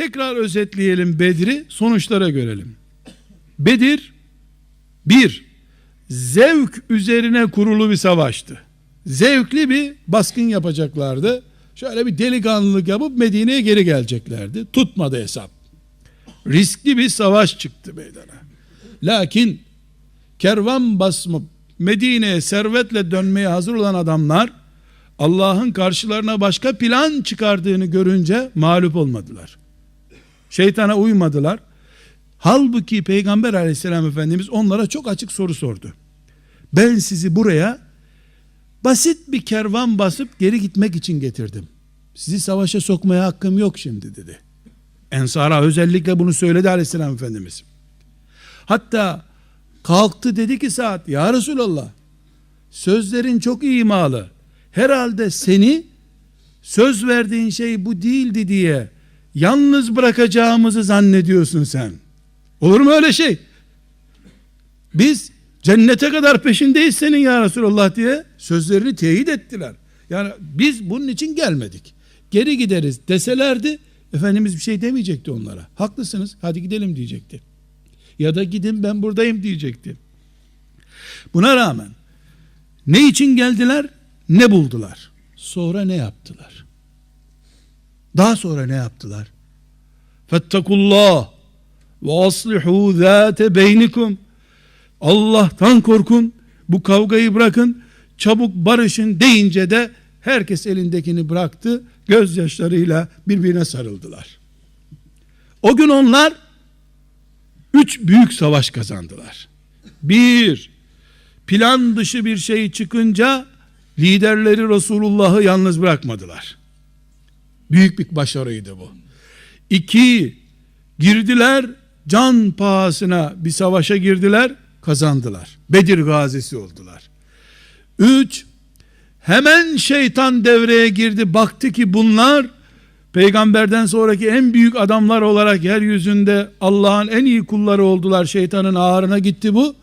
Tekrar özetleyelim Bedir'i, sonuçlara görelim. Bedir, bir, zevk üzerine kurulu bir savaştı. Zevkli bir baskın yapacaklardı. Şöyle bir delikanlılık yapıp Medine'ye geri geleceklerdi. Tutmadı hesap. Riskli bir savaş çıktı meydana. Lakin kervan basıp Medine'ye servetle dönmeye hazır olan adamlar Allah'ın karşılarına başka plan çıkardığını görünce mağlup olmadılar. Şeytana uymadılar. Halbuki Peygamber aleyhisselam Efendimiz onlara çok açık soru sordu. Ben sizi buraya basit bir kervan basıp geri gitmek için getirdim. Sizi savaşa sokmaya hakkım yok şimdi dedi. Ensara özellikle bunu söyledi aleyhisselam Efendimiz. Hatta kalktı dedi ki saat ya Resulallah sözlerin çok imalı. Herhalde seni söz verdiğin şey bu değildi diye yalnız bırakacağımızı zannediyorsun sen. Olur mu öyle şey? Biz cennete kadar peşindeyiz senin ya Resulallah diye sözlerini teyit ettiler. Yani biz bunun için gelmedik. Geri gideriz deselerdi Efendimiz bir şey demeyecekti onlara. Haklısınız hadi gidelim diyecekti. Ya da gidin ben buradayım diyecekti. Buna rağmen ne için geldiler ne buldular. Sonra ne yaptılar? Daha sonra ne yaptılar? Fettakullah ve aslihu zâte beynikum. Allah'tan korkun. Bu kavgayı bırakın. Çabuk barışın deyince de herkes elindekini bıraktı. Gözyaşlarıyla birbirine sarıldılar. O gün onlar üç büyük savaş kazandılar. Bir, plan dışı bir şey çıkınca liderleri Resulullah'ı yalnız bırakmadılar. Büyük bir başarıydı bu. İki, girdiler can pahasına bir savaşa girdiler, kazandılar. Bedir gazisi oldular. Üç, hemen şeytan devreye girdi, baktı ki bunlar peygamberden sonraki en büyük adamlar olarak yeryüzünde Allah'ın en iyi kulları oldular. Şeytanın ağrına gitti bu.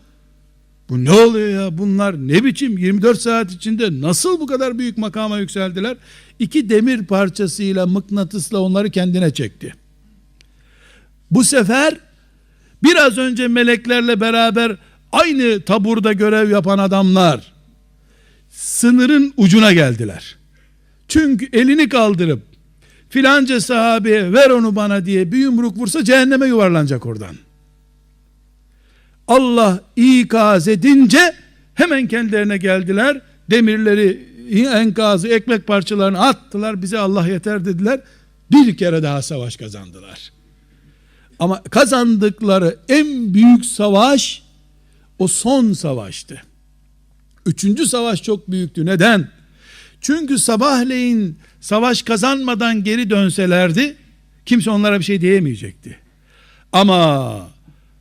Bu ne oluyor ya bunlar ne biçim 24 saat içinde nasıl bu kadar büyük makama yükseldiler? İki demir parçasıyla mıknatısla onları kendine çekti. Bu sefer biraz önce meleklerle beraber aynı taburda görev yapan adamlar sınırın ucuna geldiler. Çünkü elini kaldırıp filanca sahabeye ver onu bana diye bir yumruk vursa cehenneme yuvarlanacak oradan. Allah ikaz edince hemen kendilerine geldiler. Demirleri, enkazı, ekmek parçalarını attılar. Bize Allah yeter dediler. Bir kere daha savaş kazandılar. Ama kazandıkları en büyük savaş o son savaştı. Üçüncü savaş çok büyüktü. Neden? Çünkü sabahleyin savaş kazanmadan geri dönselerdi kimse onlara bir şey diyemeyecekti. Ama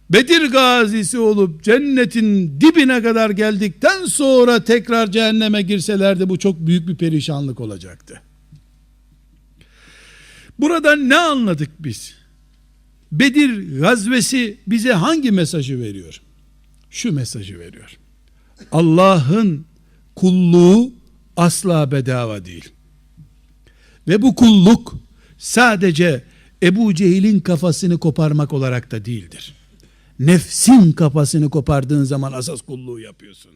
Bedir gazisi olup cennetin dibine kadar geldikten sonra tekrar cehenneme girselerdi bu çok büyük bir perişanlık olacaktı. Buradan ne anladık biz? Bedir gazvesi bize hangi mesajı veriyor? Şu mesajı veriyor. Allah'ın kulluğu asla bedava değil. Ve bu kulluk sadece Ebu Cehil'in kafasını koparmak olarak da değildir. Nefsin kafasını kopardığın zaman asas kulluğu yapıyorsun.